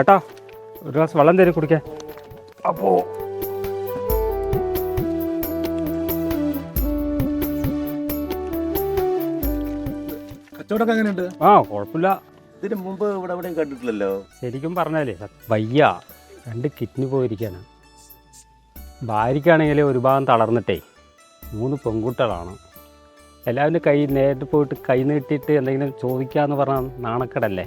കേട്ടോ? ഒരു ഗ്ലാസ് വെള്ളം തരും കുടിക്കാൻ. അപ്പോ കച്ചവടമൊക്കെ എങ്ങനെയുണ്ട്? ആ കുഴപ്പമില്ല. ഇതിന് മുമ്പ് ഇവിടെ എവിടെയും കണ്ടിട്ടില്ലല്ലോ? ശരിക്കും പറഞ്ഞാലേ വയ്യ. രണ്ട് കിഡ്നി പോയിരിക്കാണ്. ഭാര്യയ്ക്കാണെങ്കിൽ ഒരു ഭാഗം തളർന്നിട്ടേ മൂന്ന് പെൺകുട്ടികളാണ്. എല്ലാവരും കൈ നേരിട്ട് പോയിട്ട് കൈ നീട്ടിയിട്ട് എന്തെങ്കിലും ചോദിക്കാന്ന് പറഞ്ഞാൽ നാണക്കേടല്ലേ?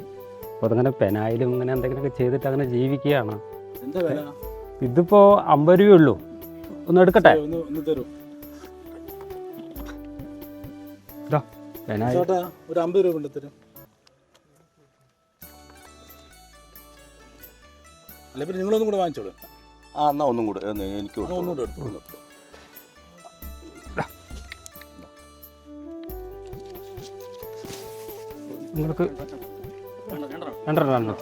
അപ്പോൾ അതങ്ങനെ പെനായാലും ഇങ്ങനെ എന്തെങ്കിലുമൊക്കെ ചെയ്തിട്ട് അങ്ങനെ ജീവിക്കുകയാണ് ഇതിപ്പോൾ അമ്പത് രൂപയുള്ളൂ ഒന്ന് എടുക്കട്ടെ ഒരു അമ്പത് രൂപ കൊണ്ട് തരും അല്ല പിന്നെ നിങ്ങളൊന്നും കൂടെ വാങ്ങിച്ചോളൂ ആ എന്നാ ഒന്നും കൂടെ എനിക്ക് ആ, കൊടുത്തോ. ഒന്നുകൂടെ എടുത്തു നിങ്ങൾക്ക് രണ്ടെണ്ണം രണ്ടെണ്ണം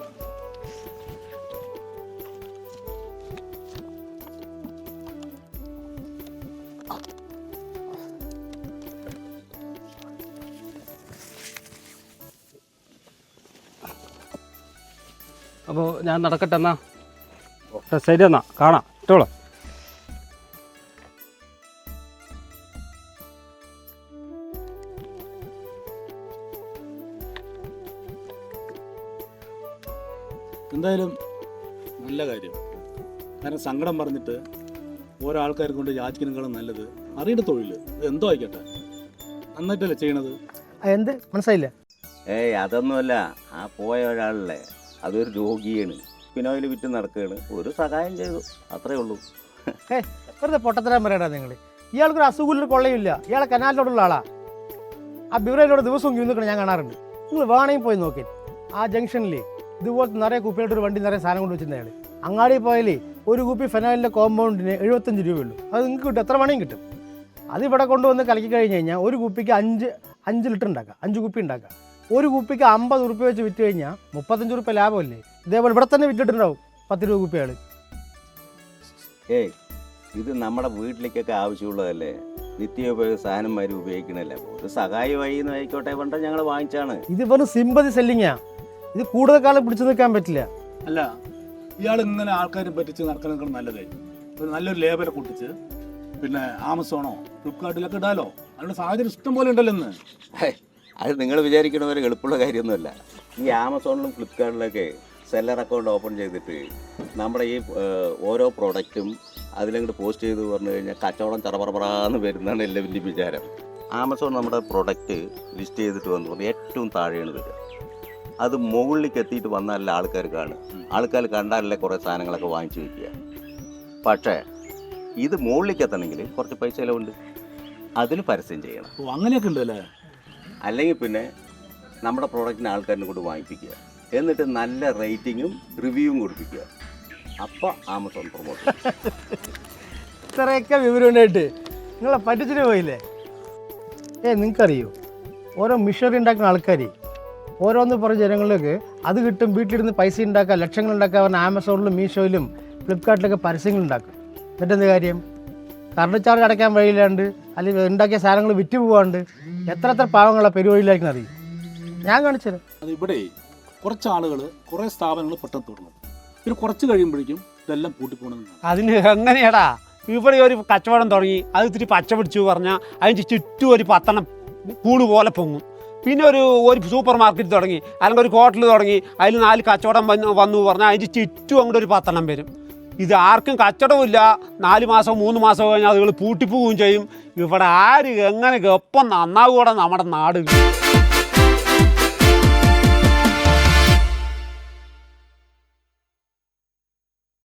അപ്പോൾ ഞാൻ നടക്കട്ടെ എന്നാ? ശരി എന്നാ. കാണാം. ഇട്ടോളാം. എന്തായാലും നല്ല കാര്യം. കാരണം സങ്കടം പറഞ്ഞിട്ട് ഓരോ ആൾക്കാർ കൊണ്ട് യാചിക്കുന്നതിനേക്കാളും നല്ലത് അറിയേണ്ട തൊഴിൽ എന്തോ ആയിക്കോട്ടെ. നന്നായിട്ടല്ലേ ചെയ്യണത്? എന്ത്? മനസ്സിലായില്ല? ഏയ് അതൊന്നുമല്ല. ആ പോയ ഒരാളല്ലേ. അതൊരു രോഗിയാണ്. പിന്നോയിൽ വിറ്റ് നടക്കുകയാണ്. ഒരു സഹായം ചെയ്തു. അത്രേ ഉള്ളൂ. ഏ വെറുതെ പൊട്ടത്തരാൻ പറയടാ നിങ്ങൾ ഇയാൾക്കൊരു അസുഖമില്ല കൊള്ളയില്ല ഇയാളെ കനാലിലോടുള്ള ആളാ. ആ ബിവറേജിലൂടെ ദിവസവും ക്യൂ നിൽക്കണം ഞാൻ കാണാറുണ്ട്. നിങ്ങൾ വേണമെങ്കിൽ പോയി നോക്കി. ആ ജംഗ്ഷനിൽ ഇതുപോലത്തെ നിറയെ കുപ്പിയായിട്ട് ഒരു വണ്ടി നിറയെ സാധനം കൊണ്ട് വെച്ചിരുന്ന അയാൾ അങ്ങാടി പോയാലേ ഒരു കുപ്പി ഫെനോലിന്റെ കോമ്പൗണ്ടിന് എഴുപത്തഞ്ച് രൂപയുള്ളൂ. അത് നിങ്ങൾക്ക് കിട്ടും എത്ര വേണമെങ്കിൽ കിട്ടും. അത് ഇവിടെ കൊണ്ടുവന്ന് കലക്കി കഴിഞ്ഞ് കഴിഞ്ഞാൽ ഒരു കുപ്പിക്ക് അഞ്ച് അഞ്ച് ലിറ്റർ ഉണ്ടാക്കാം അഞ്ച് കുപ്പി ഉണ്ടാക്കാം. ഒരു കുപ്പിക്ക് അമ്പത് ഉറുപ്പ്യ വെച്ച് വിറ്റ് കഴിഞ്ഞാൽ മുപ്പത്തഞ്ച് ഉറുപ്പ്യ ലാഭമല്ലേ? ഇതേപോലെ ഇവിടെ തന്നെ വിറ്റിട്ടുണ്ടാവും പത്ത് രൂപ കുപ്പിയാൾ ഏയ് ഇത് നമ്മുടെ വീട്ടിലേക്കൊക്കെ ആവശ്യമുള്ളതല്ലേ? നിത്യോപയോഗ സാധനം വരും ഉപയോഗിക്കണല്ലേ? ഒരു സഹായമായി ആയിക്കോട്ടെ പണ്ട് ഞങ്ങൾ വാങ്ങിച്ചാണ് ഇത് വെറും സിമ്പതി സെല്ലിങ്ങാ. ഇത് കൂടുതൽ കാലം പിടിച്ചു നിൽക്കാൻ പറ്റില്ല. അല്ല ഇയാൾ ഇങ്ങനെ ആൾക്കാരെ പറ്റിച്ച് നടക്കുന്നതിനേക്കാളും നല്ലതേ. ഒരു നല്ലൊരു ലേബൽ കൂട്ടിച്ച് പിന്നെ ആമസോണോ ഫ്ലിപ്കാർട്ടിലൊക്കെ ഇടാലോ. അതിനുള്ള സാഹചര്യം ഇഷ്ടം പോലെ ഉണ്ടല്ലോ ഇന്ന്. അത് നിങ്ങൾ വിചാരിക്കണ പോലെ എളുപ്പമുള്ള കാര്യമൊന്നുമല്ല. ഈ ആമസോണിലും ഫ്ലിപ്കാർട്ടിലൊക്കെ സെല്ലർ അക്കൗണ്ട് ഓപ്പൺ ചെയ്തിട്ട് നമ്മുടെ ഈ ഓരോ പ്രോഡക്റ്റും അതിലങ്ങോട്ട് പോസ്റ്റ് ചെയ്ത് പറഞ്ഞു കഴിഞ്ഞാൽ കച്ചവടം ചറപറപറാന്ന് വരുന്നതാണ് എല്ലാവരുടെയും വിചാരം. ആമസോൺ നമ്മുടെ പ്രൊഡക്റ്റ് ലിസ്റ്റ് ചെയ്തിട്ട് വന്നു. പറഞ്ഞാൽ ഏറ്റവും താഴെയാണ് വരിക അത് മുകളിലേക്ക് എത്തിയിട്ട് വന്നാലല്ല ആൾക്കാർ കാണുക. ആൾക്കാർ കണ്ടാലല്ലേ കുറേ സാധനങ്ങളൊക്കെ വാങ്ങിച്ചു വയ്ക്കുക പക്ഷേ ഇത് മുകളിലേക്ക് എത്തണമെങ്കിൽ കുറച്ച് പൈസ ചിലവുണ്ട്. അതിന് പരസ്യം ചെയ്യണം. അങ്ങനെയൊക്കെ ഉണ്ട് അല്ലേ? അല്ലെങ്കിൽ പിന്നെ നമ്മുടെ പ്രോഡക്റ്റിന് ആൾക്കാരിനെ കൊണ്ട് വാങ്ങിപ്പിക്കുക. എന്നിട്ട് നല്ല റേറ്റിങ്ങും റിവ്യൂവും കൊടുപ്പിക്കുക. അപ്പോൾ ആമസോൺ പ്രൊമോട്ട് ഇത്രയൊക്കെ വിവരം ഉണ്ടായിട്ട് നിങ്ങളെ പറ്റിച്ചിട്ട് പോയില്ലേ? ഏ നിങ്ങൾക്കറിയോ? ഓരോ മിഷറി ഉണ്ടാക്കുന്ന ആൾക്കാർ ഓരോന്ന് പറഞ്ഞ ജനങ്ങളിലേക്ക് അത് കിട്ടും വീട്ടിലിരുന്ന് പൈസ ഉണ്ടാക്കുക ലക്ഷങ്ങൾ ഉണ്ടാക്കുക പറഞ്ഞ ആമസോണിലും മീഷോയിലും ഫ്ലിപ്കാർട്ടിലൊക്കെ പരസ്യങ്ങൾ ഉണ്ടാക്കും എന്നിട്ടെന്ത് കാര്യം? കറണ്ട് ചാർജ് അടയ്ക്കാൻ വഴിയില്ലാണ്ട് അല്ലെങ്കിൽ ഉണ്ടാക്കിയ സാധനങ്ങൾ വിറ്റ് പോവാണ്ട് എത്ര എത്ര പാവങ്ങളാണ് പെരുവഴിയിലായിരിക്കും അറിയും. ഞാൻ കാണിച്ചുതരാം. അത് ഇവിടെ കുറച്ച് ആളുകൾ കുറേ സ്ഥാപനങ്ങൾ പെട്ടെന്ന് തുടങ്ങും. പിന്നെ കുറച്ച് കഴിയുമ്പോഴേക്കും ഇതെല്ലാം പൂട്ടിപ്പോണെന്ന് അതിന് എങ്ങനെയാടാ? ഇവിടെ ഒരു കച്ചവടം തുടങ്ങി അത് ഇത്തിരി പച്ച പിടിച്ചു പറഞ്ഞാൽ അതിന് ചുറ്റും ഒരു പത്തണം കൂട് പോലെ പൊങ്ങും. പിന്നെ ഒരു ഒരു സൂപ്പർ മാർക്കറ്റ് തുടങ്ങി. അല്ലെങ്കിൽ ഒരു ഹോട്ടൽ തുടങ്ങി. അതിൽ നാല് കച്ചവടം വന്നു വന്നു പറഞ്ഞാൽ അതിന്റെ ചുറ്റും അങ്ങോട്ട് ഒരു പത്തെണ്ണം വരും. ഇത് ആർക്കും കച്ചവടമില്ല നാല് മാസം മൂന്ന് മാസം കഴിഞ്ഞാൽ അതുകൾ പൂട്ടിപ്പോവുകയും ചെയ്യും. ഇവിടെ ആര് എങ്ങനെ എപ്പം നന്നാവുകൂടെ നമ്മുടെ നാട്.